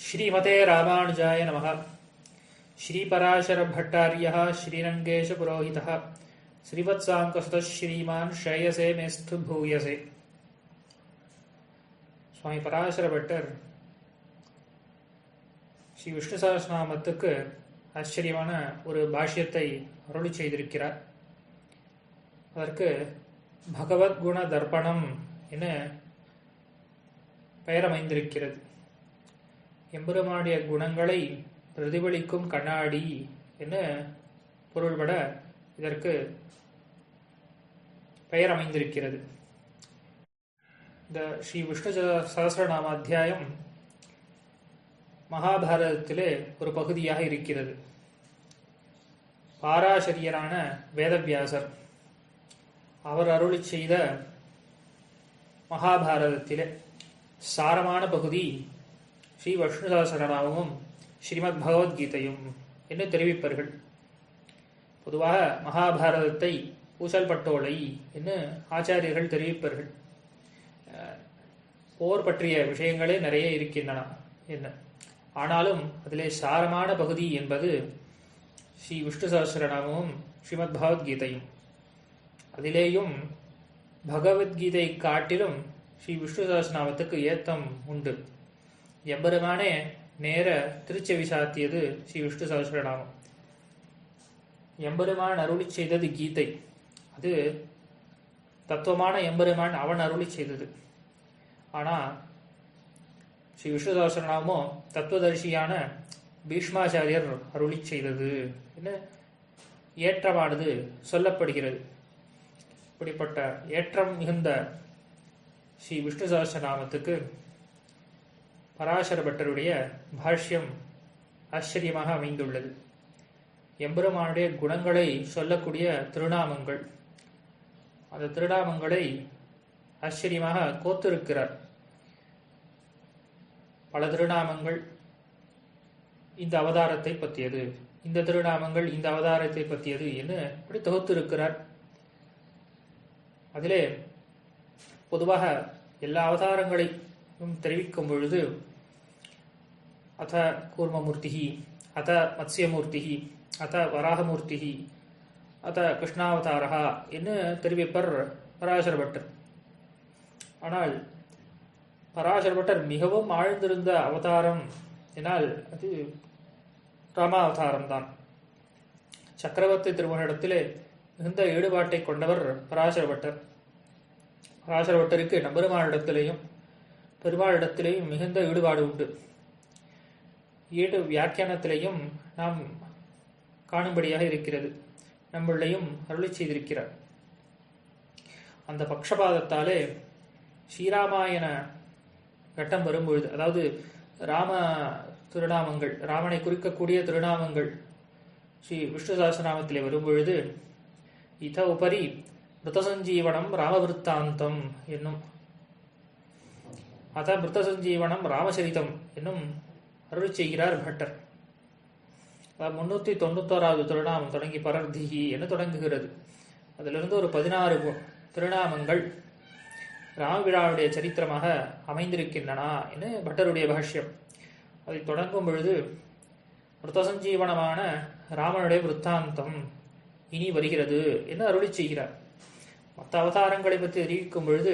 श्रीमते रामानुजाय नमः श्रीपराशरभट्टार्यः श्रीरङ्गेशपुरोहितः श्रीवत्साङ्कसुतः श्रीमान् श्रेयसे मेस्तु भूयसे சுவாமி பராசர பட்டர் ஸ்ரீ விஷ்ணு சகஸ்ரநாமத்துக்கு ஆச்சரியமான ஒரு பாஷ்யத்தை அருளி செய்திருக்கிறார் அதற்கு பகவத்குண தர்ப்பணம் என பெயர் அமைந்திருக்கிறது எம்பெருமானுடைய குணங்களை பிரதிபலிக்கும் கண்ணாடி என்று பொருள்பட இதற்கு பெயர் அமைந்திருக்கிறது. இந்த ஸ்ரீ விஷ்ணு சகசரநாம அத்தியாயம் மகாபாரதத்திலே ஒரு பகுதியாக இருக்கிறது. பாராசரியரான வேதவியாசர் அவர் அருளி செய்த மகாபாரதத்திலே சாரமான பகுதி ஸ்ரீ விஷ்ணு ஸ்ரீமத் பகவத்கீதையும் என்று தெரிவிப்பார்கள். பொதுவாக மகாபாரதத்தை பூசல் பட்டோலை என்று ஆச்சாரியர்கள் தெரிவிப்பார்கள். போர் பற்றிய விஷயங்களே நிறைய இருக்கின்றன என்ன ஆனாலும் அதிலே சாரமான பகுதி என்பது ஸ்ரீ விஷ்ணு சகசிரநாமமும் ஸ்ரீமத் பகவத்கீதையும் அதிலேயும் பகவத்கீதை காட்டிலும் ஸ்ரீ விஷ்ணு சகசிரநாமத்துக்கு ஏத்தம் உண்டு. எம்பெருமானே நேர திருச்செவி சாத்தியது ஸ்ரீ விஷ்ணு சகசரநாமம் எம்பெருமான் அருளி செய்தது கீதை. அது தத்துவமான எம்பெருமான் அவன் அருளி செய்தது. ஆனால் ஸ்ரீ விஷ்ணு சகசிரநாமோ தத்துவதர்ஷியான பீஷ்மாச்சாரியர் அருளி செய்தது என்ன ஏற்றமானது சொல்லப்படுகிறது. இப்படிப்பட்ட ஏற்றம் மிகுந்த ஸ்ரீ விஷ்ணு சகசரநாமத்துக்கு பராசர பட்டருடைய பாஷ்யம் ஆச்சரியமாக அமைந்துள்ளது. எம்பெருமானுடைய குணங்களை சொல்லக்கூடிய திருநாமங்கள். அந்த திருநாமங்களை ஆச்சரியமாக கோத்திருக்கிறார். பல திருநாமங்கள் இந்த அவதாரத்தை பற்றியது இந்த திருநாமங்கள் இந்த அவதாரத்தை பற்றியது என்று அப்படி தொகுத்திருக்கிறார். அதிலே பொதுவாக எல்லா அவதாரங்களையும் தெரிவிக்கும் பொழுது அத கூர்மமூர்த்தி அத மத்ஸ்யமூர்த்தி அத வராகமூர்த்தி அத கிருஷ்ணாவதாரா என்று தெரிவிப்பர் பராசர பட்டர் ஆனால் பராசர பட்டர் மிகவும் ஆழ்ந்திருந்த அவதாரம் என்னால் அது ராமாவதாரம் தான் சக்கரவர்த்தி திருமணத்திலே மிகுந்த ஈடுபாட்டை கொண்டவர் பராசர பட்டர் பராசர பட்டருக்கு நம்பெருமானிடத்திலேயும் பெருமாளிடத்திலேயும் மிகுந்த ஈடுபாடு உண்டு ஈடு வியாக்கியானத்திலையும் நாம் காணும்படியாக இருக்கிறது. நம்மளையும் அருளை செய்திருக்கிறார். அந்த பக்ஷபாதத்தாலே ஸ்ரீராமாயண கட்டம் வரும்பொழுது அதாவது ராம திருநாமங்கள் ராமனை குறிக்கக்கூடிய திருநாமங்கள் ஸ்ரீ விஷ்ணு சாஸ்திரநாமத்திலே வரும்பொழுது இத உபரி மிருதசஞ்சீவனம் ராமவிருத்தாந்தம் என்னும் அத மிருதசஞ்சீவனம் ராமசரிதம் என்னும் அருள் செய்கிறார் பட்டர். முன்னூத்தி தொண்ணூத்தோராவது திருநாமம் தொடங்கி பரர்திகி என தொடங்குகிறது. அதிலிருந்து ஒரு பதினாறு திருநாமங்கள் ராமவிழாவுடைய சரித்திரமாக அமைந்திருக்கின்றன என பட்டருடைய பாஷ்யம். அதை தொடங்கும் பொழுது மிருதசஞ்சீவனமான ராமனுடைய விற்த்தாந்தம் இனி வருகிறது என்று அருளி செய்கிறார். மற்ற அவதாரங்களை பற்றி தெரிவிக்கும் பொழுது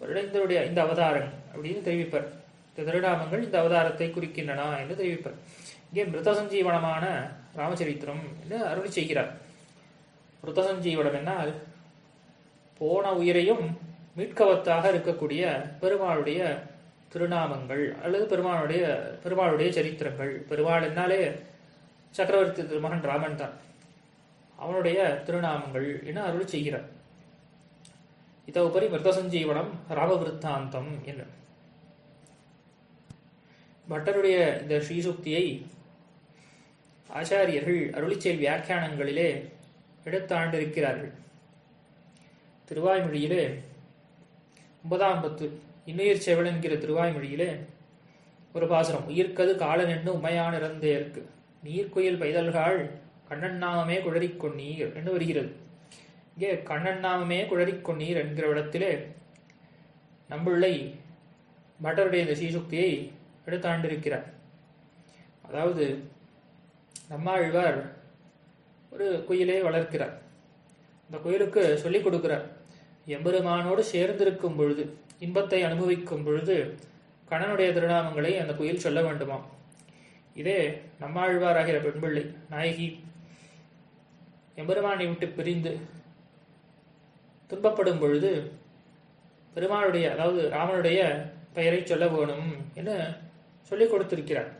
வருடந்தருடைய இந்த அவதாரம் அப்படின்னு தெரிவிப்பார். இந்த திருநாமங்கள் இந்த அவதாரத்தை குறிக்கின்றன என்று தெரிவிப்பார். இங்கே மிருதசஞ்சீவனமான ராமச்சரித்திரம் என்று அருளி செய்கிறார். மிருதசஞ்சீவனம் என்னால் போன உயிரையும் மீட்கவத்தாக இருக்கக்கூடிய பெருமாளுடைய திருநாமங்கள் அல்லது பெருமாளுடைய பெருமாளுடைய சரித்திரங்கள். பெருமாள் என்னாலே சக்கரவர்த்தி திருமகன் ராமன் தான். அவனுடைய திருநாமங்கள் என அருள் செய்கிறார். இத உபரி மிருதசஞ்சீவனம் ராமவிருத்தாந்தம் என்ன பட்டருடைய இந்த ஸ்ரீசுக்தியை ஆச்சாரியர்கள் அருளிச்செயல் வியாக்கியானங்களிலே எடுத்தாண்டிருக்கிறார்கள். திருவாய்மொழியிலே ஒன்பதாம் பத்து இன்னுயிர் செவல் என்கிற திருவாய்மொழியிலே ஒரு பாசுரம் உயிர்க்கது காலன் என்று உமையான இறந்தேற்கு நீர்க்குயில் பைதல்கால் கண்ணன் நாமமே குழறிக்கொன்னீர் என்று வருகிறது. இங்கே கண்ணன் நாமமே குழறிக்கொன்னீர் என்கிற இடத்திலே நம்முள்ளை பட்டருடைய இந்த சீசுக்தியை எடுத்தாண்டிருக்கிறார் அதாவது நம்மாழ்வார் ஒரு குயிலை வளர்க்கிறார். அந்த குயிலுக்கு சொல்லிக் கொடுக்கிறார் எம்பெருமானோடு சேர்ந்திருக்கும் பொழுது இன்பத்தை அனுபவிக்கும் பொழுது கணனுடைய திருநாமங்களை அந்த குயில் சொல்ல வேண்டுமாம். இதே நம்மாழ்வாராகிற பெண்பிள்ளை நாயகி எம்பெருமானை விட்டு பிரிந்து துன்பப்படும் பொழுது பெருமாளுடைய அதாவது ராமனுடைய பெயரை சொல்ல வேணும் என சொல்லிக் கொடுத்திருக்கிறார்.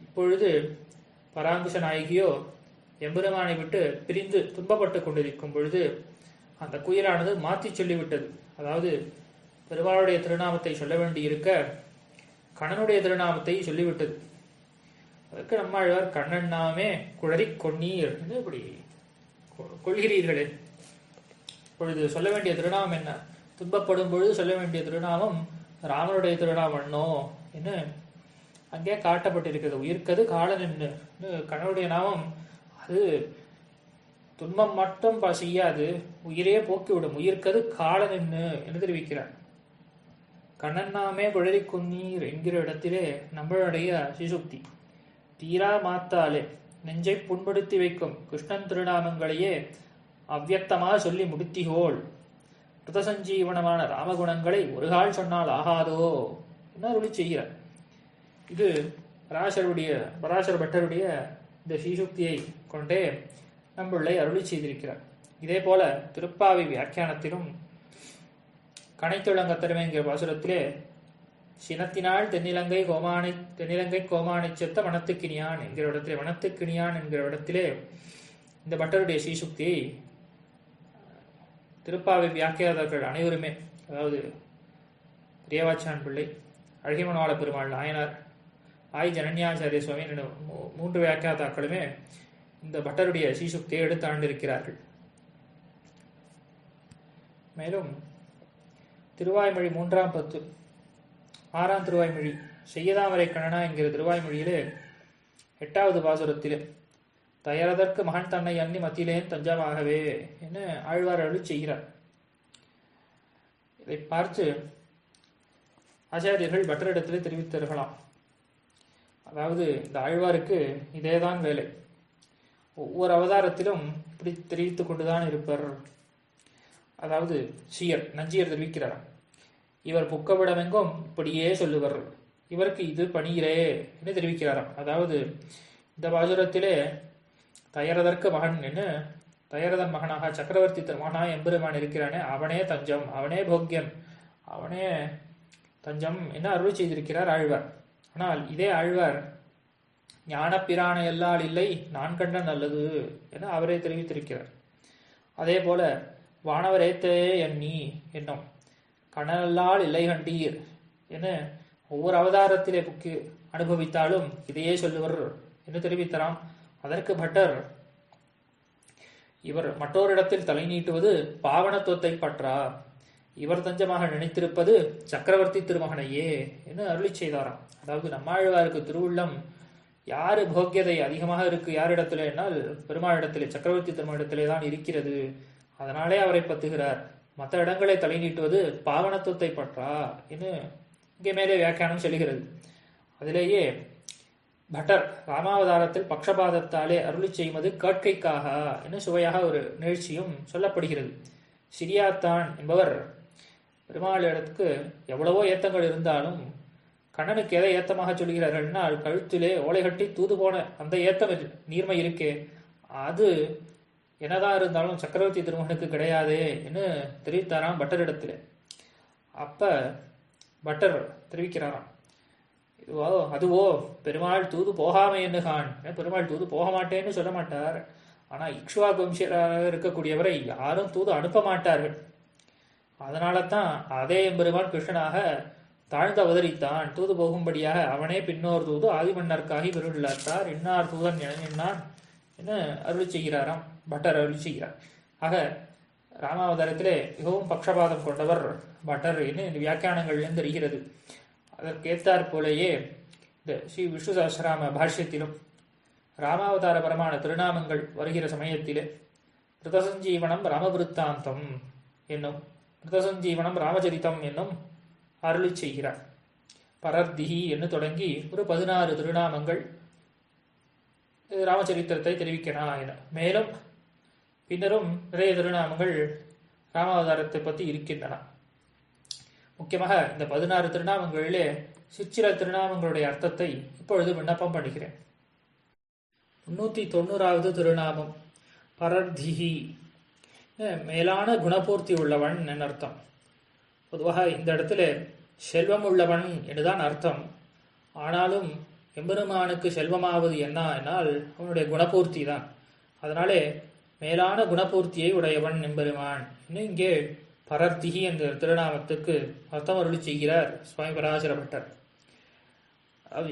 இப்பொழுது பராங்குஷ நாயகியோ எம்பெருமானை விட்டு பிரிந்து துன்பப்பட்டு கொண்டிருக்கும் பொழுது அந்த குயிலானது மாற்றி சொல்லிவிட்டது. அதாவது பெருமாளுடைய திருநாமத்தை சொல்ல வேண்டியிருக்க கண்ணனுடைய திருநாமத்தை சொல்லிவிட்டது. அதற்கு நம்மாழ்வார் கண்ணன் நாமே குழறி கொன்னீர் என்று இப்படி கொ- கொள்கிறீர்களே. பொழுது சொல்ல வேண்டிய திருநாமம் என்ன? துன்பப்படும் பொழுது சொல்ல வேண்டிய திருநாமம் ராமனுடைய திருநாமன்னோ என்ன? அங்கே காட்டப்பட்டிருக்கிறது. உயிர்க்கது காலன் என்று. கணவனுடைய நாமம். அது துன்பம் மட்டும் ப- செய்யாது. உயிரே போக்கிவிடும். உயிர்க்கது காலன் என்று என்று தெரிவிக்கிறார். கண்ணன் நாமே குழறி குன்னீர் என்கிற இடத்திலே நம்மளுடைய சிசுக்தி தீரா மாத்தாலே நெஞ்சை புண்படுத்தி வைக்கும் கிருஷ்ணன் திருநாமங்களையே அவ்யக்தமாக சொல்லி முடித்திகோள். கிருதசஞ்சீவனமான ராமகுணங்களை ஒரு கால் சொன்னால் ஆகாதோ? என்ன செய்கிறார் இது பராசருடைய பராசர பட்டருடைய இந்த ஸ்ரீசுக்தியை கொண்டே நம்புள்ளை அருளி செய்திருக்கிறார். இதே போல திருப்பாவி வியாக்கியானத்திலும் கணைத்துளங்க என்கிற பாசுரத்திலே சினத்தினால் தென்னிலங்கை கோமானை தென்னிலங்கை கோமானை செத்த வனத்துக்கினியான் என்கிற இடத்திலே வனத்துக்கினியான் என்கிற இடத்திலே இந்த பட்டருடைய ஸ்ரீசுக்தியை திருப்பாவை வியாக்கியாதாக்கள் அனைவருமே அதாவது பிரியவாச்சான் பிள்ளை அழகிமனவாள பெருமாள் நாயனார் ஆய் ஜனன்யாச்சாரிய சுவாமி மூன்று வியாக்கியாத்தாக்களுமே இந்த பட்டருடைய சீசுக்தியை எடுத்து ஆண்டிருக்கிறார்கள். மேலும் திருவாய்மொழி மூன்றாம் பத்து ஆறாம் திருவாய்மொழி செய்யதாமரை கண்ணனா என்கிற திருவாய்மொழியிலே எட்டாவது பாசுரத்திலே தயரதற்கு மகன் தன்னை அன்னி மத்தியிலேன் தஞ்சமாகவே என ஆழ்வார் அருள் செய்கிறார். இதை பார்த்து ஆச்சாரியர்கள் பட்டரிடத்திலே தெரிவித்தார்களாம் அதாவது இந்த ஆழ்வாருக்கு இதேதான் வேலை. ஒவ்வொரு அவதாரத்திலும் இப்படி தெரிவித்துக் கொண்டுதான் இருப்பர். அதாவது சீயர் நஞ்சியர் தெரிவிக்கிறார் இவர் புக்கவிடமெங்கும் இப்படியே சொல்லுவர். இவருக்கு இது பணிகிறே என்று தெரிவிக்கிறாராம். அதாவது இந்த பாசுரத்திலே தயரதற்கு மகன் என்று தயரதன் மகனாக சக்கரவர்த்தி மகனாக எம்பெருமான் இருக்கிறானே அவனே தஞ்சம் அவனே போக்கியன் அவனே தஞ்சம் என்ன அருள் செய்திருக்கிறார் ஆழ்வார். ஆனால் இதே ஆழ்வார் ஞானப்பிரான எல்லால் இல்லை நான் கண்ட நல்லது என அவரே தெரிவித்திருக்கிறார். அதே போல வானவரேத்தே எண்ணி என்னும் கணலால் இல்லை கண்டீர் என ஒவ்வொரு அவதாரத்திலே புக்கு அனுபவித்தாலும் இதையே சொல்லுவர் என்று தெரிவித்தராம். அதற்கு பட்டர் இவர் மற்றோரிடத்தில் தலை நீட்டுவது பாவனத்துவத்தை பற்றா? இவர் தஞ்சமாக நினைத்திருப்பது சக்கரவர்த்தி திருமகனையே என்று அருளி செய்தாராம். அதாவது நம்மாழ்வாருக்கு திருவுள்ளம் யாரு போக்கியதை அதிகமாக இருக்கு? யாரிடத்துல? என்னால் பெருமாளிடத்திலே சக்கரவர்த்தி திருமணிடத்திலே தான் இருக்கிறது. அதனாலே அவரை பத்துகிறார். மற்ற இடங்களை தலை நீட்டுவது பாவனத்துவத்தை பற்றா? என்று இங்கே மேலே வியாக்கியானம் செல்கிறது அதிலேயே பட்டர் ராமாவதாரத்தில் பக்ஷபாதத்தாலே அருளி செய்வது கேட்கைக்காக என்று சுவையாக ஒரு நிகழ்ச்சியும் சொல்லப்படுகிறது. சிரியாத்தான் என்பவர் பெருமாளிடத்துக்கு எவ்வளவோ ஏத்தங்கள் இருந்தாலும் கண்ணனுக்கு எதை ஏத்தமாக சொல்கிறார்கள்னா கழுத்திலே ஓலை கட்டி தூது போன அந்த ஏத்தம் நீர்மை இருக்கே. அது என்னதான் இருந்தாலும் சக்கரவர்த்தி திருமகனுக்கு கிடையாதே என்று தெரிவித்தாராம் பட்டரிடத்திலே. அப்ப பட்டர் தெரிவிக்கிறாராம் இதுவோ அதுவோ பெருமாள் தூது போகாம என்னகான் பெருமாள் தூது போக மாட்டேன்னு சொல்ல மாட்டார். ஆனா இக்ஷுவா வம்சியராக இருக்கக்கூடியவரை யாரும் தூது அனுப்ப மாட்டார்கள். அதனால தான் அதே எம்பெருமான் கிருஷ்ணனாக தாழ்ந்து அவதரித்தான். தூது போகும்படியாக அவனே பின்னோர் தூது ஆதிமன்னர்க்காகி விருள்ளாத்தார் இன்னார் தூதன் என என அருள் செய்கிறாராம். பட்டர் அருள் செய்கிறார். ஆக ராமாவதாரத்திலே மிகவும் பக்ஷபாதம் கொண்டவர் பட்டர் என்று இந்த வியாக்கியானங்களிலும் தெரிகிறது. அதற்கேத்தாற் போலேயே இந்த ஸ்ரீ விஷ்ணு சஹசிராம பாஷ்யத்திலும் ராமாவதாரபரமான திருநாமங்கள் வருகிற சமயத்திலே கிருதசஞ்சீவனம் ராமவிருத்தாந்தம் என்னும் கிருதசஞ்சீவனம் ராமச்சரித்தம் என்னும் அருளி செய்கிறார். பரர்திகி என்று தொடங்கி ஒரு பதினாறு திருநாமங்கள் ராமச்சரித்திரத்தை தெரிவிக்கிறான் என. மேலும் பின்னரும் நிறைய திருநாமங்கள் ராமாவதாரத்தை பற்றி இருக்கின்றன. முக்கியமாக இந்த பதினாறு திருநாமங்களிலே சிற்சில திருநாமங்களுடைய அர்த்தத்தை இப்பொழுது விண்ணப்பம் பண்ணுகிறேன். முன்னூற்றி தொண்ணூறாவது திருநாமம் பரர்திகி மேலான குணபூர்த்தி உள்ளவன் என் அர்த்தம். பொதுவாக இந்த இடத்துல செல்வம் உள்ளவன் என்றுதான் அர்த்தம். ஆனாலும் எம்பெருமானுக்கு செல்வமாவது என்ன என்னால் அவனுடைய குணபூர்த்தி தான். அதனாலே மேலான குணபூர்த்தியை உடையவன் எம்பெருமான் இன்னும் இங்கே பரர்த்திகி என்ற திருநாமத்துக்கு அர்த்தம் அருளி செய்கிறார் சுவாமி பராசரப்பட்டர்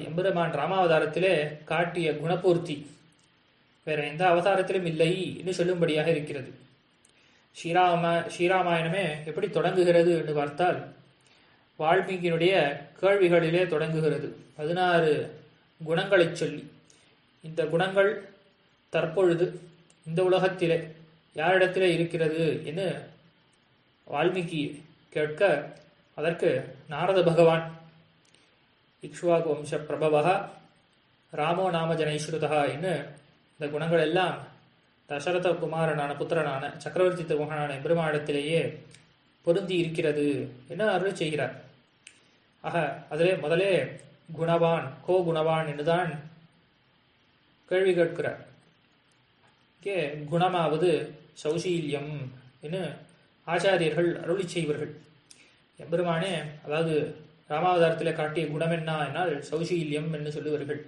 எம்பெருமான் ராமாவதாரத்திலே காட்டிய குணபூர்த்தி. வேற எந்த அவதாரத்திலும் இல்லை என்று சொல்லும்படியாக இருக்கிறது. ஸ்ரீராம ஸ்ரீராமாயணமே எப்படி தொடங்குகிறது என்று பார்த்தால் வால்மீகியினுடைய கேள்விகளிலே தொடங்குகிறது. பதினாறு குணங்களைச் சொல்லி. இந்த குணங்கள் தற்பொழுது இந்த உலகத்திலே யாரிடத்திலே இருக்கிறது என்று வால்மீகி கேட்க அதற்கு நாரத பகவான் இக்ஷுவாக வம்ச பிரபவா ராமோ நாம ஜனைஸ்ருதா என்று இந்த குணங்கள் எல்லாம் தசரத குமாரனான புத்திரனான சக்கரவர்த்தி திருமகனான பெருமாடத்திலேயே பொருந்தி இருக்கிறது என அருள் செய்கிறார். ஆக அதிலே முதலே குணவான் கோ குணவான் என்றுதான் கேள்வி கேட்கிறார். இங்கே குணமாவது சௌசீல்யம் என்று ஆச்சாரியர்கள் அருளி செய்வார்கள். எம்பெருமானே அதாவது ராமாவதாரத்தில் காட்டிய குணம் என்ன என்னால் சௌசீல்யம் என்று சொல்லுவார்கள்.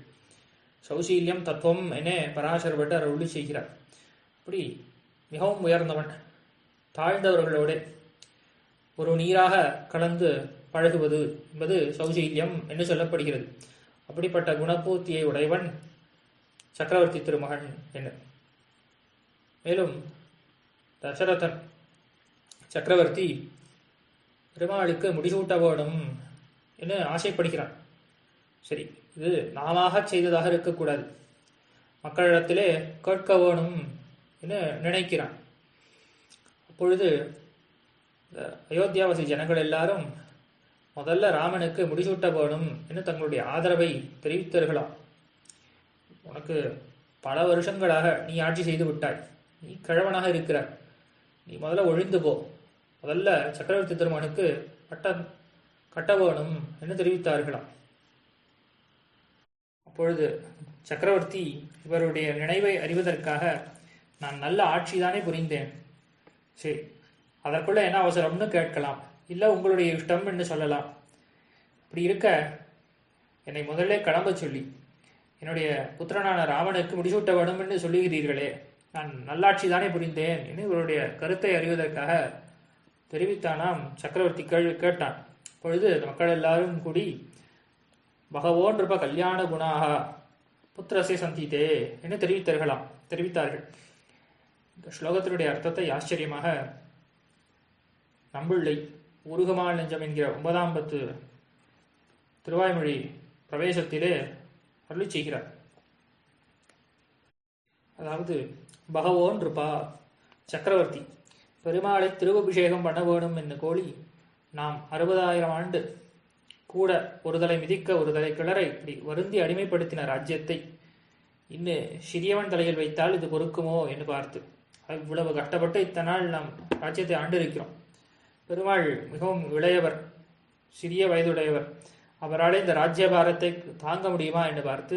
சௌசீல்யம் தத்துவம் என பராசரப்பட்டு அருளி செய்கிறார். அப்படி மிகவும் உயர்ந்தவன் தாழ்ந்தவர்களோடு ஒரு நீராக கலந்து பழகுவது என்பது சௌசீல்யம் என்று சொல்லப்படுகிறது. அப்படிப்பட்ட குணபூர்த்தியை உடையவன் சக்கரவர்த்தி திருமகன் என்ன மேலும் தசரதன் சக்கரவர்த்தி பெருமாளுக்கு முடிசூட்ட வேண்டும் என்று ஆசைப்படுகிறான். சரி இது நாமாக செய்ததாக இருக்கக்கூடாது. மக்களிடத்திலே கேட்க வேணும் என்று நினைக்கிறான். அப்பொழுது அயோத்தியாவாசி ஜனங்கள் எல்லாரும் முதல்ல ராமனுக்கு முடிசூட்ட வேணும் என்று தங்களுடைய ஆதரவை தெரிவித்தார்களாம் உனக்கு பல வருஷங்களாக நீ ஆட்சி செய்து விட்டாய். நீ கிழவனாக இருக்கிறாய். நீ முதல்ல ஒழிந்து போ. முதல்ல சக்கரவர்த்தி திருமகனுக்கு பட்டம் கட்ட வேணும் என்று தெரிவித்தார்களாம் அப்பொழுது சக்கரவர்த்தி இவருடைய நினைவை அறிவதற்காக நான் நல்ல ஆட்சி தானே புரிந்தேன். சரி அதற்குள்ள என்ன அவசரம்னு கேட்கலாம். இல்லை உங்களுடைய இஷ்டம் என்று சொல்லலாம். இப்படி இருக்க என்னை முதல்ல கிளம்ப சொல்லி என்னுடைய புத்திரனான ராவனுக்கு முடிசூட்ட வேணும் என்று சொல்லுகிறீர்களே. நான் நல்லாட்சி தானே புரிந்தேன் என்று இவருடைய கருத்தை அறிவதற்காக தெரிவித்தானாம் சக்கரவர்த்தி கேள்வி கேட்டான். பொழுது மக்கள் எல்லாரும் கூடி பகவோன் இருப்ப கல்யாண குணாக புத்திரசே சந்தித்தே என்று தெரிவித்தார்களாம் தெரிவித்தார்கள். இந்த ஸ்லோகத்தினுடைய அர்த்தத்தை ஆச்சரியமாக நம்பிள்ளை உருகமால் நெஞ்சம் என்கிற ஒன்பதாம் பத்து திருவாய்மொழி பிரவேசத்திலே அருளி செய்கிறார். அதாவது பகவோன் இருப்பா சக்கரவர்த்தி பெருமாளை திருவபிஷேகம் பண்ண வேணும் என்று கோழி நாம் அறுபதாயிரம் ஆண்டு கூட ஒரு தலை மிதிக்க ஒரு தலை கிளற இப்படி வருந்தி அடிமைப்படுத்தின ராஜ்யத்தை இன்னும் சிறியவன் தலையில் வைத்தால் இது பொறுக்குமோ என்று பார்த்து இவ்வளவு கஷ்டப்பட்டு இத்தனை நாள் நாம் ராஜ்யத்தை ஆண்டு இருக்கிறோம் பெருமாள் மிகவும் இளையவர் சிறிய வயதுடையவர். அவரால் இந்த ராஜ்யபாரத்தை தாங்க முடியுமா என்று பார்த்து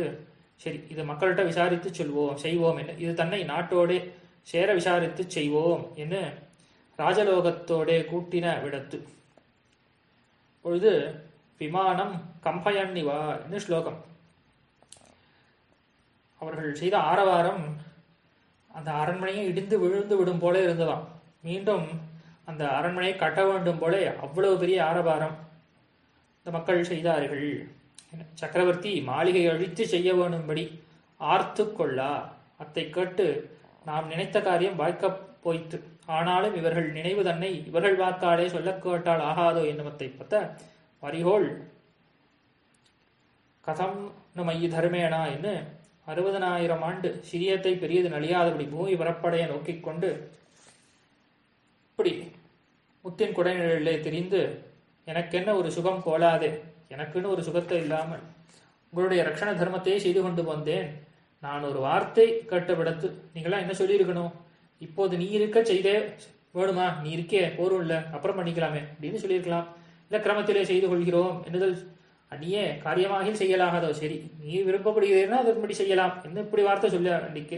சரி இது மக்கள்கிட்ட விசாரித்து சொல்வோம் செய்வோம் என்று. இது தன்னை நாட்டோடே சேர விசாரித்து செய்வோம் என்று ராஜலோகத்தோடே கூட்டின விடத்து. பொழுது விமானம் கம்பயன்னிவா என்று ஸ்லோகம். அவர்கள் செய்த ஆரவாரம் அந்த அரண்மனையை இடிந்து விழுந்து விடும் போல இருந்ததாம். மீண்டும் அந்த அரண்மனையை கட்ட வேண்டும் போல அவ்வளவு பெரிய ஆரபாரம் இந்த மக்கள் செய்தார்கள். சக்கரவர்த்தி மாளிகை அழித்து செய்ய வேணும்படி ஆர்த்து கொள்ளா அத்தை கேட்டு நாம் நினைத்த காரியம் வாய்க்க போய்த்து ஆனாலும் இவர்கள் நினைவு தன்னை இவர்கள் வாக்காலே சொல்லக் கேட்டால் ஆகாதோ என்னமத்தை பத்த வரிகோள் கதம் மைய தர்மேனா என்று அறுபதனாயிரம் ஆண்டு சிறியத்தை பெரியது நலியாதபடி பூமி பரப்படைய நோக்கிக் கொண்டு இப்படி முத்தின் குடைநிழலே தெரிந்து எனக்கென்ன ஒரு சுகம் கோலாதே? எனக்குன்னு ஒரு சுகத்தை இல்லாமல் உங்களுடைய ரட்சண தர்மத்தையே செய்து கொண்டு வந்தேன். நான் ஒரு வார்த்தை கேட்ட விடத்து நீங்களாம் என்ன சொல்லியிருக்கணும்? இப்போது நீ இருக்க செய்தே வேணுமா? நீ இருக்கே போரும் இல்லை அப்புறம் பண்ணிக்கலாமே அப்படின்னு சொல்லியிருக்கலாம். இந்த கிரமத்திலே செய்து கொள்கிறோம் என்னதல் அந்நிய காரியமாக செய்யலாகாதோ? சரி நீ விருப்பப்படுகிறீன்னா அதன்படி செய்யலாம். என்ன இப்படி வார்த்தை சொல்ல அன்றைக்கு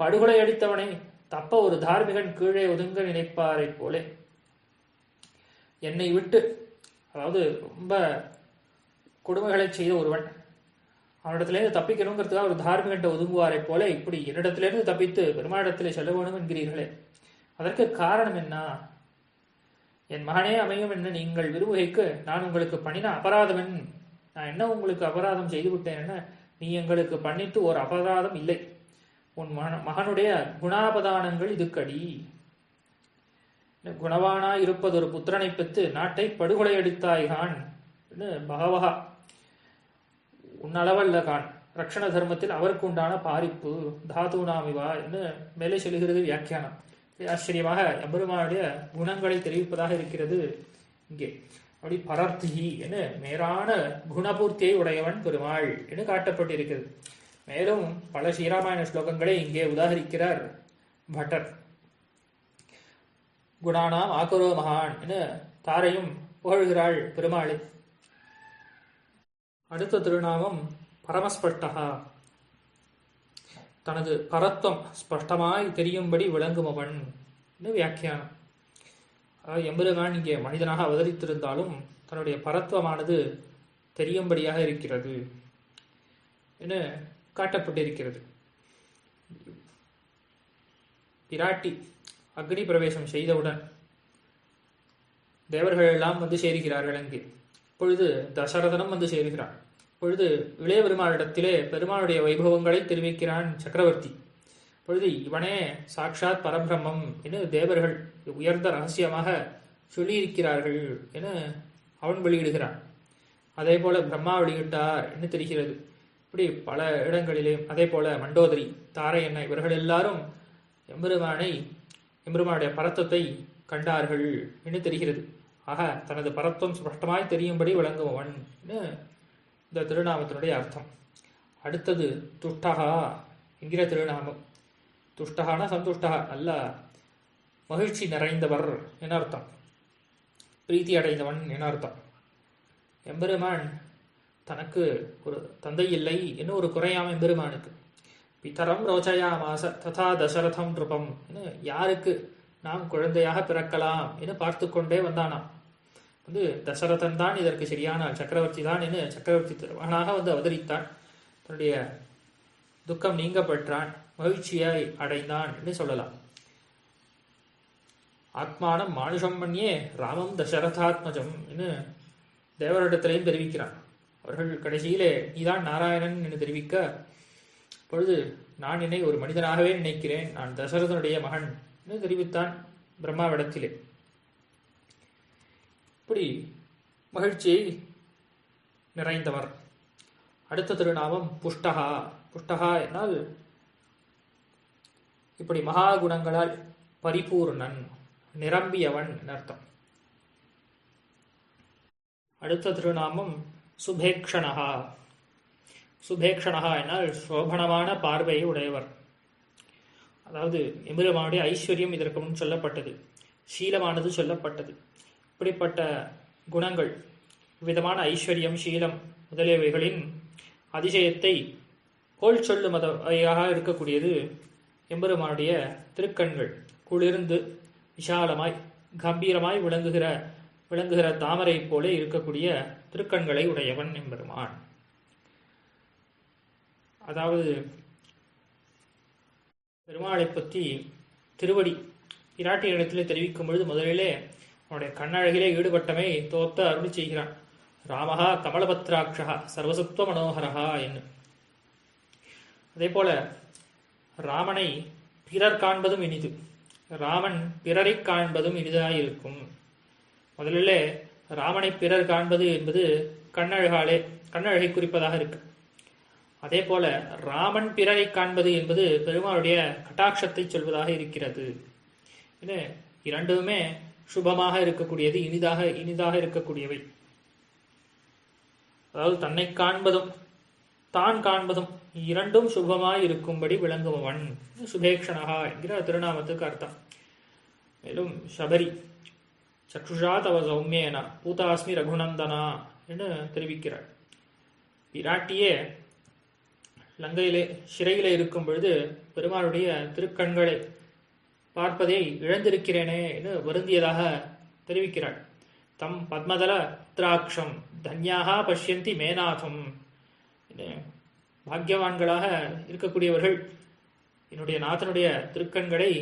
படுகொலை அடித்தவனை தப்ப ஒரு தார்மிகன் கீழே ஒதுங்க நினைப்பாரை போலே. என்னை விட்டு அதாவது ரொம்ப கொடுமைகளை செய்த ஒருவன் அவனிடத்திலிருந்து தப்பிக்கணுங்கிறதுக்காக ஒரு தார்மிகன்ட்ட ஒதுங்குவாரை போல இப்படி என்னிடத்திலிருந்து தப்பித்து பெருமாளிடத்திலே செல்ல வேணும் என்கிறீர்களே அதற்கு காரணம் என்ன? என் மகனே அமையும் என்று நீங்கள் விரும்புகைக்கு நான் உங்களுக்கு பண்ணின அபராதம் நான் என்ன உங்களுக்கு அபராதம் செய்து விட்டேன் என்ன நீ எங்களுக்கு பண்ணிட்டு ஒரு அபராதம் இல்லை. உன் மகன மகனுடைய குணாபதானங்கள் இதுக்கடி. குணவானா இருப்பது ஒரு புத்திரனை பெற்று நாட்டை படுகொலை அடித்தாய்கான் பகவகா. உன்னளவல்ல கான். ரக்ஷண தர்மத்தில் அவருக்கு உண்டான பாரிப்பு. தாதுனாமிவா என்று மேலே சொல்லுகிறது வியாக்கியானம். ஆச்சரியமாக எம்பெருமானுடைய குணங்களை தெரிவிப்பதாக இருக்கிறது. இங்கே. அப்படி பரர்த்தி என மேலான குணபூர்த்தியை உடையவன் பெருமாள் என்று காட்டப்பட்டிருக்கிறது. மேலும் பல ஸ்ரீராமாயண ஸ்லோகங்களை இங்கே உதாகரிக்கிறார் பட்டர். குணானாம் ஆக்குரோ மகான் என தாரையும் புகழ்கிறாள் பெருமாளை. அடுத்த திருநாமம் பரமஸ்பட்டகா தனது பரத்துவம் ஸ்பஷ்டமாய் தெரியும்படி விளங்குமவன் வியாக்கியானம். அதாவது எம்பெருமான் இங்கே மனிதனாக அவதரித்திருந்தாலும் தன்னுடைய பரத்துவமானது தெரியும்படியாக இருக்கிறது என காட்டப்பட்டிருக்கிறது. பிராட்டி அக்னி பிரவேசம் செய்தவுடன் தேவர்கள் எல்லாம் வந்து சேருகிறார்கள் அங்கே. இப்பொழுது தசரதனும் வந்து சேருகிறான். பொழுது இளைய பெருமாளிடத்திலே பெருமாளுடைய வைபவங்களை தெரிவிக்கிறான் சக்கரவர்த்தி. பொழுது இவனே சாட்சாத் பரபிரம்மம் என தேவர்கள் உயர்ந்த ரகசியமாக சொல்லியிருக்கிறார்கள் என அவன் வெளியிடுகிறான். அதே போல பிரம்மா வெளியிட்டார் என்று தெரிகிறது. இப்படி பல இடங்களிலே அதே போல மண்டோதரி தாரை என்ன இவர்கள் எல்லாரும் எம்பெருமானை எம்பெருமானுடைய பரத்தத்தை கண்டார்கள் என்று தெரிகிறது. ஆக தனது பரத்துவம் ஸ்பஷ்டமாய் தெரியும்படி விளங்குபவன் இந்த திருநாமத்தினுடைய அர்த்தம். அடுத்தது துஷ்டகா என்கிற திருநாமம். துஷ்டகான சந்துஷ்டகா நல்ல மகிழ்ச்சி நிறைந்தவர் என அர்த்தம். பிரீத்தி அடைந்தவன் என அர்த்தம். எம்பெருமான் தனக்கு ஒரு தந்தை இல்லை என்ன ஒரு குறையாம எம்பெருமானுக்கு. பிதரம் ரோச்சயாமாச ததா தசரதம் நிருபம் என யாருக்கு நாம் குழந்தையாக பிறக்கலாம் என்று பார்த்து கொண்டே வந்தானாம். வந்து தசரதன் தான் இதற்கு சரியான சக்கரவர்த்தி தான் என்று சக்கரவர்த்தி மகனாக வந்து அவதரித்தான். தன்னுடைய துக்கம் நீங்க பெற்றான் மகிழ்ச்சியை அடைந்தான் என்று சொல்லலாம். ஆத்மானம் மானுஷம் பண்ணியே ராமம் தசரதாத்மஜம் என்று தேவரிடத்திலையும் தெரிவிக்கிறான். அவர்கள் கடைசியிலே நீதான் நாராயணன் என்று தெரிவிக்க பொழுது நான் என்னை ஒரு மனிதனாகவே நினைக்கிறேன். நான் தசரதனுடைய மகன் என்று தெரிவித்தான் பிரம்மாவிடத்திலே. இப்படி மகிழ்ச்சியை நிறைந்தவர். அடுத்த திருநாமம் புஷ்டகா. புஷ்டகா என்னால் இப்படி மகா குணங்களால் பரிபூர்ணன் நிரம்பியவன் அர்த்தம். அடுத்த திருநாமம் சுபேக்ஷணகா. சுபேக்ஷணகா என்னால் சோபனமான பார்வையை உடையவர். அதாவது எம்பெருமானுடைய ஐஸ்வர்யம் இதற்கு முன் சொல்லப்பட்டது. சீலமானது சொல்லப்பட்டது. இப்படிப்பட்ட குணங்கள் விதமான ஐஸ்வர்யம் சீலம் முதலியவைகளின் அதிசயத்தை கோல் சொல்லும் வகையாக இருக்கக்கூடியது எம்பெருமானுடைய திருக்கண்கள். குளிர்ந்து விஷாலமாய் கம்பீரமாய் விளங்குகிற விளங்குகிற தாமரை போல இருக்கக்கூடிய திருக்கண்களை உடையவன் எம்பெருமான். அதாவது பெருமாளை பற்றி திருவடி பிராட்டி இடத்திலே தெரிவிக்கும் பொழுது முதலிலே அவனுடைய கண்ணழகிலே ஈடுபட்டமை தோத்த அருள் செய்கிறான். ராமஹா கமலபத்ராட்சா சர்வசத்துவ மனோகரஹா என்று. அதே போல ராமனை பிறர் காண்பதும் இனிது. ராமன் பிறரை காண்பதும் இனிதாயிருக்கும். முதலிலே ராமனை பிறர் காண்பது என்பது கண்ணழகாலே கண்ணழகை குறிப்பதாக இருக்கு. அதே போல ராமன் பிறரை காண்பது என்பது பெருமாளுடைய கட்டாட்சத்தை சொல்வதாக இருக்கிறது. இரண்டுமே சுபமாக இருக்கக்கூடியது இனிதாக இனிதாக இருக்கக்கூடியவை. அதாவது தன்னை காண்பதும் தான் காண்பதும் இரண்டும் சுபமாய் இருக்கும்படி விளங்குபவன். சுபேக்ஷனகா என்கிற திருநாமத்துக்கு அர்த்தம். மேலும் சபரி சற்றுஷா தவ சௌமியேனா பூதாஸ்மி ரகுநந்தனா என்று தெரிவிக்கிறார். பிராட்டியே லங்கையிலே சிறையிலே இருக்கும் பொழுது பெருமாளுடைய திருக்கண்களை பார்ப்பதை இழந்திருக்கிறேனே என்று வருந்தியதாக தெரிவிக்கிறாள். தம் பத்மதல திராட்சம் தன்யாக பஷ்யந்தி மேநாதம் என்று பாக்கியவான்களாக இருக்கக்கூடியவர்கள் என்னுடைய நாதனுடைய திருக்கண்களை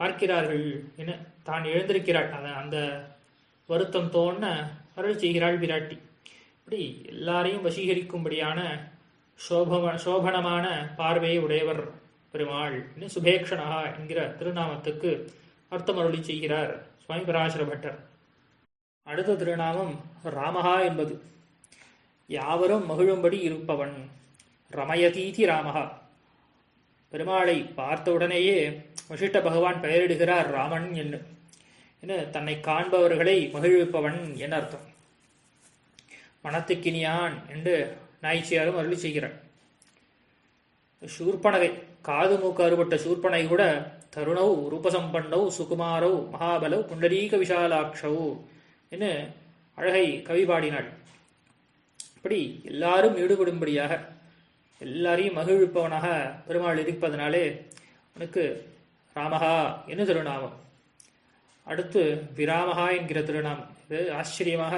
பார்க்கிறார்கள் என தான் எழுந்திருக்கிறாள். அத அந்த வருத்தம் தோண அருள் செய்கிறாள் விராட்டி. இப்படி எல்லாரையும் வசீகரிக்கும்படியான சோபம சோபனமான பார்வையை உடையவர் பெருமாள் என்று சுபேக்ஷணா என்கிற திருநாமத்துக்கு அர்த்தம் அருளி செய்கிறார் சுவாமி பராசர பட்டர் அடுத்த திருநாமம் ராமஹா என்பது. யாவரும் மகிழும்படி இருப்பவன் ரமயதீதி ராமஹா. பெருமாளை பார்த்தவுடனேயே வசிஷ்ட பகவான் பெயரிடுகிறார் ராமன் என்று. என தன்னை காண்பவர்களை மகிழ்விப்பவன் என அர்த்தம். மனத்துக்கினியான் என்று நாய்ச்சியாரும் அருளி செய்கிறார். சூர்பனகை. காது மூக்கு அறுபட்ட சூர்பனை கூட தருணௌ ரூபசம்பன்னௌ சுகுமாரௌ மகாபலௌ புண்டரீக விஷாலாட்சௌ என்று அழகை கவி பாடினாள். இப்படி எல்லாரும் ஈடுபடும்படியாக எல்லாரையும் மகிழ்விப்பவனாக பெருமாள் இருப்பதனாலே அவனுக்கு ராமஹா என்று திருநாமம். அடுத்து விராமஹா என்கிற திருநாமம். இது ஆச்சரியமாக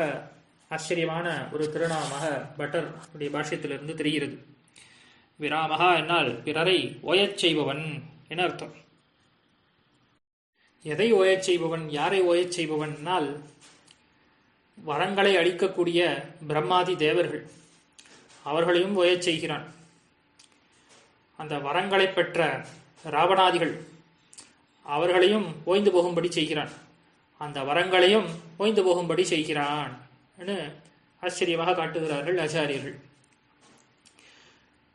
ஆச்சரியமான ஒரு திருநாமமாக பட்டர் பாஷ்யத்திலிருந்து தெரிகிறது. விராமஹா என்னால் பிறரை ஓயச் செய்பவன் என அர்த்தம். எதை ஓயச் செய்பவன் யாரை ஓயச் செய்பவன்னால் வரங்களை அளிக்கக்கூடிய பிரம்மாதி தேவர்கள் அவர்களையும் ஓயச் செய்கிறான். அந்த வரங்களை பெற்ற ராவணாதிகள் அவர்களையும் ஓய்ந்து போகும்படி செய்கிறான். அந்த வரங்களையும் ஓய்ந்து போகும்படி செய்கிறான் என்று ஆச்சரியமாக காட்டுகிறார்கள் ஆச்சாரியர்கள்.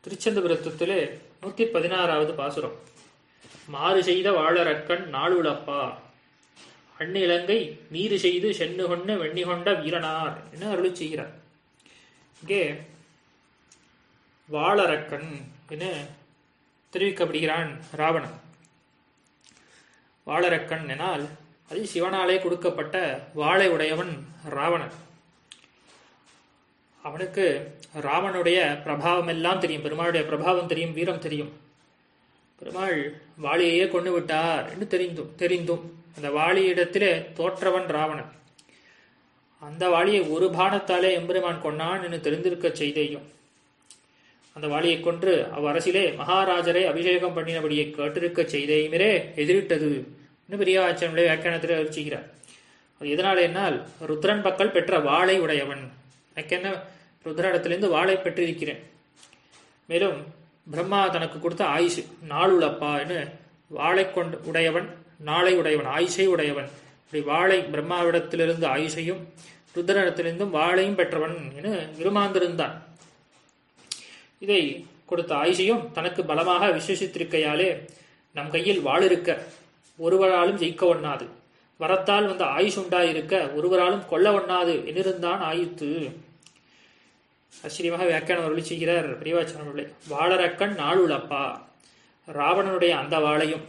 திருச்செந்தபுரத்திலே நூற்றி பதினாறாவது பாசுரம். மாறு செய்த வாழறக்கண் நாளுளப்பா. அண்ணிலங்கை நீரு செய்து சென்னு கொண்டு வெண்ணி கொண்ட வீரனார் என அருள் செய்கிறார். இங்கே வாழறக்கன் என தெரிவிக்கப்படுகிறான் ராவணன். வாழரக்கன் எனால் அது சிவனாலே கொடுக்கப்பட்ட வாளை உடையவன் ராவணன். அவனுக்கு ராவனுடைய பிரபாவம் எல்லாம் தெரியும் பெருமாளுடைய பிரபாவம் தெரியும் வீரம் தெரியும். பெருமாள் வாளியையே கொண்டு விட்டார் என்று தெரிந்தும் தெரிந்தும். அந்த வாளியிடத்திலே தோற்றவன் ராவணன். அந்த வாளியை ஒரு பானத்தாலே எம்பெருமான் கொண்டான் என்று தெரிந்திருக்க செய்தேயும். அந்த வாளியை கொன்று அவ்வரசிலே மகாராஜரை அபிஷேகம் பண்ணினபடியை கேட்டிருக்க செய்தேயுமிரே எதிரிட்டது இன்னும் பெரியாச்சனுடைய வியாக்கியானத்தில் அரிச்சுகிறார் அது எதனால என்னால் ருத்ரன் பக்கல் பெற்ற வாளை உடையவன். எனக்கு என்ன ருத்ராடத்திலிருந்து வாளை பெற்றிருக்கிறேன். மேலும் பிரம்மா தனக்கு கொடுத்த ஆயுஷ் நாளுளப்பான்னு வாளை கொண்டு உடையவன் நாளை உடையவன் ஆயுஷை உடையவன். இப்படி வாளை பிரம்மாவிடத்திலிருந்து ஆயுஷையும் ருத்ரனிடத்திலிருந்தும் வாளையும் பெற்றவன் என விருமாந்திருந்தான் இதை கொடுத்த ஆயுஷையும் தனக்கு பலமாக விசேஷித்திருக்கையாலே நம் கையில் வாள் இருக்க ஒருவராலும் ஜெயிக்க ஒண்ணாது. வரத்தால் வந்த ஆயுஷ் உண்டாயிருக்க ஒருவராலும் கொல்ல ஒண்ணாது. என்றிருந்தான் ஆயுத்து. ஆச்சரியமாக வியாக்கியானம் அருளி செய்கிறார் பெரியவாச்சனம் பிள்ளை வாழரக்கண் நாளுளப்பா. ராவணனுடைய அந்த வாளையும்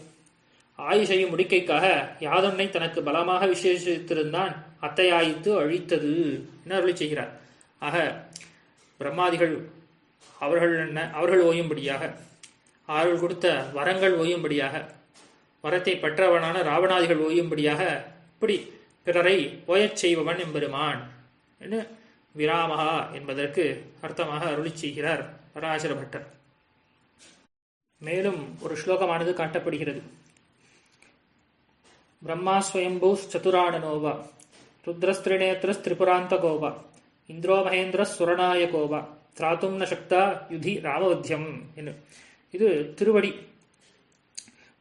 ஆயுஷையும் முடிக்கைக்காக யாதொன்னை தனக்கு பலமாக விசேஷித்திருந்தான் அத்தையாயித்து அழித்தது என அருளி செய்கிறார். ஆக பிரம்மாதிகள் அவர்கள் என்ன அவர்கள் ஓயும்படியாக அவர்கள் கொடுத்த வரங்கள் ஓயும்படியாக வரத்தை பெற்றவனான ராவணாதிகள் ஓயும்படியாக இப்படி பிறரை ஓயச் செய்பவன் எம்பெருமான் என்று விராமகா என்பதற்கு அர்த்தமாக அருளி செய்கிறார் வராசர பட்டர் மேலும் ஒரு ஸ்லோகமானது காட்டப்படுகிறது. பிரம்மா ஸ்வயம்பூ சதுராணனோவா ருத்ரஸ்திரிநேத்திரஸ் இந்திரோ மகேந்திர சுரநாயகோவா திராத்தும் ந சக்தா யுதி ராமவத்தியம் என்று இது திருவடி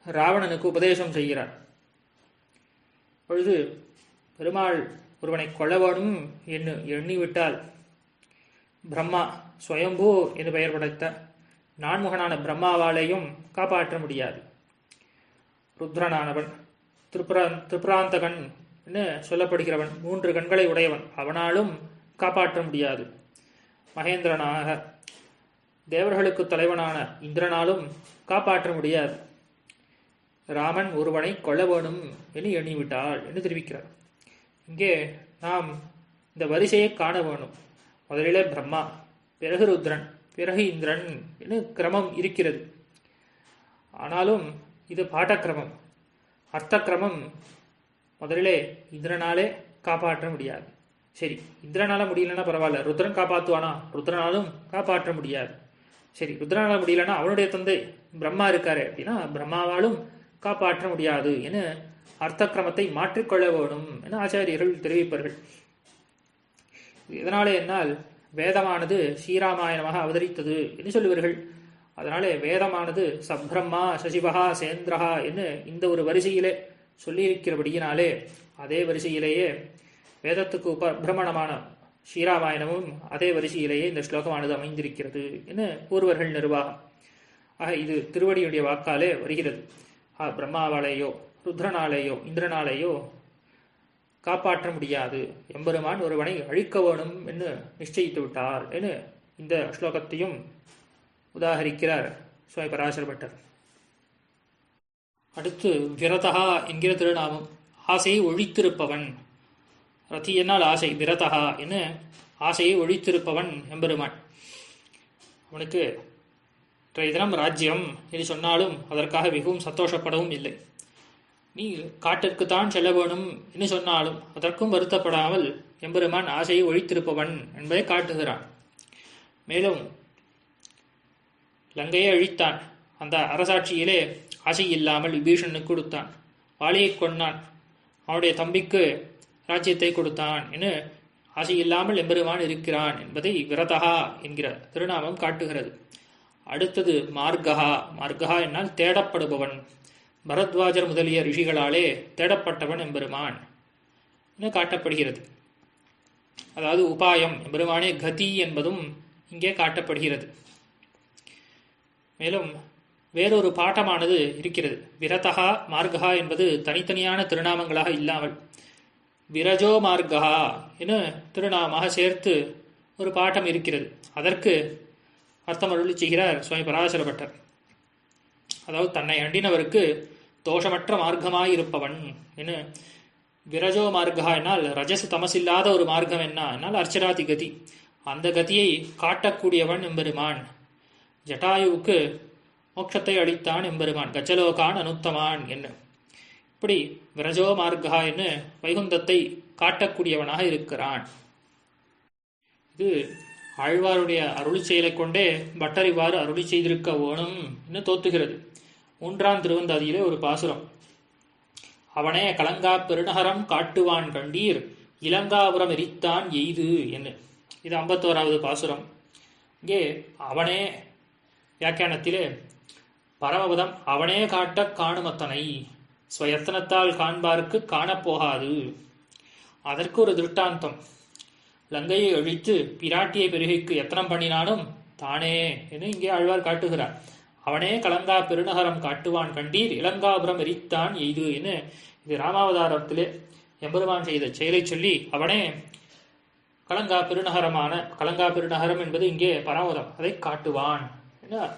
ராவணனுக்கு உபதேசம் செய்கிறார். பொழுது பெருமாள் ஒருவனை கொல்ல எண்ணு என்று எண்ணிவிட்டால் பிரம்மா சுயம்பூ என்று பெயர் படைத்த நான்முகனான பிரம்மாவாலேயும் காப்பாற்ற முடியாது. ருத்ரனானவன் திரிபுரா திரிபுராந்தகன் என்று சொல்லப்படுகிறவன் மூன்று கண்களை உடையவன். அவனாலும் காப்பாற்ற முடியாது. மகேந்திரனாக தேவர்களுக்கு தலைவனான இந்திரனாலும் காப்பாற்ற முடியாது. ராமன் ஒருவனை கொல்ல வேணும் என்று எண்ணிவிட்டாள் என்று தெரிவிக்கிறார். இங்கே நாம் இந்த வரிசையை காண வேணும். முதலிலே பிரம்மா பிறகு ருத்ரன் பிறகு இந்திரன் என கிரமம் இருக்கிறது. ஆனாலும் இது பாட்டக்கிரமம். அர்த்தக்கிரமம் முதலிலே இந்திரனாலே காப்பாற்ற முடியாது. சரி இந்திரனால முடியலன்னா பரவாயில்ல. ருத்ரன் காப்பாற்றுவானா ருத்ரனாலும் காப்பாற்ற முடியாது. சரி ருத்ரனால முடியலன்னா அவனுடைய தந்தை பிரம்மா இருக்காரு அப்படின்னா பிரம்மாவாலும் காப்பாற்ற முடியாது என அர்த்தக்கிரமத்தை மாற்றிக்கொள்ள வேணும் என ஆச்சாரியர்கள் தெரிவிப்பார்கள். இதனாலே என்னால் வேதமானது ஸ்ரீராமாயணமாக அவதரித்தது என்று சொல்லுவார்கள். அதனாலே வேதமானது சப்ரம்மா சசிவகா சேந்திரஹா என்று இந்த ஒரு வரிசையிலே சொல்லியிருக்கிறபடியினாலே அதே வரிசையிலேயே வேதத்துக்கு உபபிரமணமான ஸ்ரீராமாயணமும் அதே வரிசையிலேயே இந்த ஸ்லோகமானது அமைந்திருக்கிறது என்று கூறுவர்கள் நிர்வாகம். ஆக இது திருவடியுடைய வாக்காலே வருகிறது. ஆ பிரம்மாவாலேயோ ருத்ரனாலேயோ இந்திரனாலேயோ காப்பாற்ற முடியாது. எம்பெருமான் ஒருவனை அழிக்க வேணும் என்று நிச்சயித்து விட்டார் என்று இந்த ஸ்லோகத்தையும் உதாகரிக்கிறார் சுவாமி பராசர பட்டர். அடுத்து விரதா என்கிற திருநாமம். ஆசையை ஒழித்திருப்பவன். ரதி என்னால் ஆசை விரதா என்று ஆசையை ஒழித்திருப்பவன் எம்பெருமான். அவனுக்கு இன்றைய தினம் ராஜ்யம். என்று சொன்னாலும் அதற்காக மிகவும் சந்தோஷப்படவும் இல்லை. நீ காட்டிற்குத்தான் செல்ல வேணும் என்று சொன்னாலும் அதற்கும் வருத்தப்படாமல் எம்பெருமான் ஆசையை ஒழித்திருப்பவன் என்பதை காட்டுகிறான். மேலும் லங்கையை அழித்தான். அந்த அரசாட்சியிலே ஆசை இல்லாமல் விபீஷனுக்கு கொடுத்தான். வாளியை கொண்டான் அவனுடைய தம்பிக்கு ராஜ்யத்தை கொடுத்தான் என ஆசை இல்லாமல் எம்பெருமான் இருக்கிறான் என்பதை விரதகா என்கிற திருநாமம் காட்டுகிறது. அடுத்தது மார்கஹா மார்கஹா என்னால் தேடப்படுபவன். பரத்வாஜர் முதலிய ரிஷிகளாலே தேடப்பட்டவன் எம்பெருமான் காட்டப்படுகிறது. அதாவது உபாயம் எம்பெருமானே கதி என்பதும் இங்கே காட்டப்படுகிறது. மேலும் வேறொரு பாட்டமானது இருக்கிறது. விரதகா மார்கா என்பது தனித்தனியான திருநாமங்களாக இல்லாமல் விரஜோ மார்கா என திருநாமாக சேர்த்து ஒரு பாட்டம் இருக்கிறது. அதற்கு அர்த்தம் அருளி செய்கிறார் சுவாமி பராசரப்பட்டர் அதாவது தன்னை அண்டினவருக்கு தோஷமற்ற மார்க்கமாயிருப்பவன். என்ன? என விரஜோ மார்க்கா என்னால் ரஜசு தமசில்லாத ஒரு மார்க்கம் என்ன? என்னால் அர்ச்சராதி கதி அந்த கதியை காட்டக்கூடியவன் எம்பெருமான். ஜட்டாயுவுக்கு மோட்சத்தை அளித்தான் எம்பெருமான். கஜலோகான் அனுத்தமான். என்ன? இப்படி விரஜோ மார்க்கா என்று வைகுந்தத்தை காட்டக்கூடியவனாக இருக்கிறான். இது ஆழ்வாருடைய அருளி செயலை கொண்டே பட்டர் இவ்வாறு அருளி செய்திருக்க வேணும் என்று தோத்துகிறது மூன்றாம் திருவந்தாதியிலே ஒரு பாசுரம். அவனே கலங்கா பெருநகரம் காட்டுவான் கண்டீர் இலங்காபுரம் எரித்தான் எய்து என்ன இது ஐம்பத்தோராவது பாசுரம். இங்கே அவனே வியாக்கியானத்திலே பரமபதம் அவனே காட்ட காணுமத்தனை ஸ்வயத்தனத்தால் காண்பார்க்கு காணப்போகாது அதற்கு ஒரு திருஷ்டாந்தம் லங்கையை அழித்து பிராட்டியை பெருகைக்கு எத்தனம் பண்ணினாலும் தானே என்று இங்கே ஆழ்வார் காட்டுகிறார். அவனே கலங்கா பெருநகரம் காட்டுவான் கண்டீர் இளங்காபுரம் எரித்தான் எய்து என்று இது ராமாவதாரத்திலே எம்பெருமான் செய்த செயலை சொல்லி அவனே கலங்கா பெருநகரமான கலங்கா பெருநகரம் என்பது இங்கே பரமதம் அதை காட்டுவான் என்ன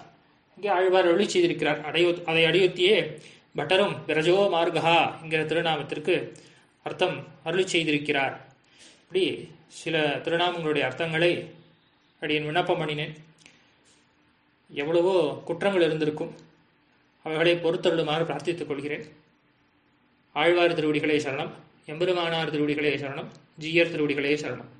இங்கே ஆழ்வார் ஒளி செய்திருக்கிறார். அடையொ அதை அடியொத்தியே பட்டரும் விரஜோ மார்கா என்கிற திருநாமத்திற்கு அர்த்தம் அருளி செய்திருக்கிறார். இப்படி சில திருநாமங்களுடைய அர்த்தங்களை அடியன் விண்ணப்பம் பண்ணினேன். எவ்வளவோ குற்றங்கள் இருந்திருக்கும். அவைகளை பொறுத்தருளுமாறு பிரார்த்தித்துக் கொள்கிறேன். ஆழ்வார் திருவடிகளே சரணம் எம்பெருமானார் திருவடிகளே சரணம் ஜீயர் திருவடிகளே சரணம்.